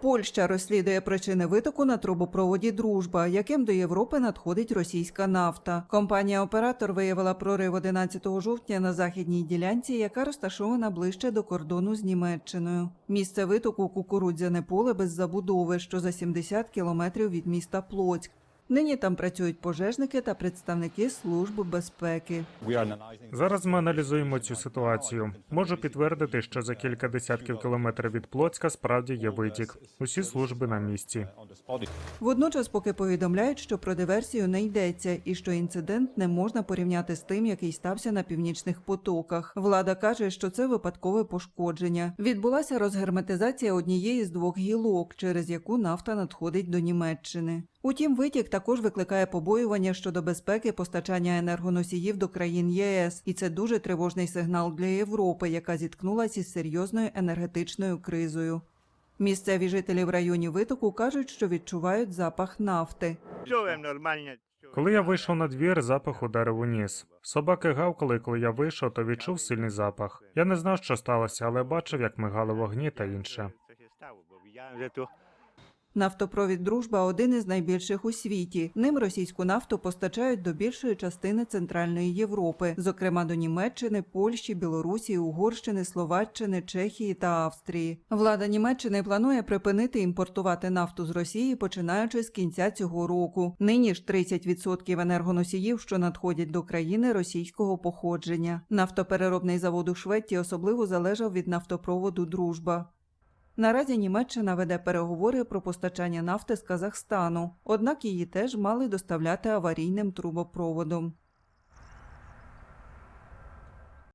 Польща розслідує причини витоку на трубопроводі Дружба, яким до Європи надходить російська нафта. Компанія-оператор виявила прорив 11 жовтня на західній ділянці, яка розташована ближче до кордону з Німеччиною. Місце витоку кукурудзяне поле без забудови, що за 70 кілометрів від міста Плоцьк. Нині там працюють пожежники та представники служби безпеки. Зараз ми аналізуємо цю ситуацію. Можу підтвердити, що за кілька десятків кілометрів від Плоцька справді є витік. Усі служби на місці. Водночас, поки повідомляють, що про диверсію не йдеться, і що інцидент не можна порівняти з тим, який стався на північних потоках. Влада каже, що це випадкове пошкодження. Відбулася розгерметизація однієї з двох гілок, через яку нафта надходить до Німеччини. Утім, витік також викликає побоювання щодо безпеки постачання енергоносіїв до країн ЄС, і це дуже тривожний сигнал для Європи, яка зіткнулася із серйозною енергетичною кризою. Місцеві жителі в районі витоку кажуть, що відчувають запах нафти. Коли я вийшов на двір, запах ударив у ніс. Собаки гавкали, коли я вийшов, то відчув сильний запах. Я не знав, що сталося, але бачив, як мигали вогні та інше. Нафтопровід Дружба один із найбільших у світі. Ним російську нафту постачають до більшої частини Центральної Європи, зокрема до Німеччини, Польщі, Білорусі, Угорщини, Словаччини, Чехії та Австрії. Влада Німеччини планує припинити імпортувати нафту з Росії, починаючи з кінця цього року. Нині ж 30% енергоносіїв, що надходять до країни російського походження. Нафтопереробний завод у Шведті особливо залежав від нафтопроводу Дружба. Наразі Німеччина веде переговори про постачання нафти з Казахстану, однак її теж мали доставляти аварійним трубопроводом.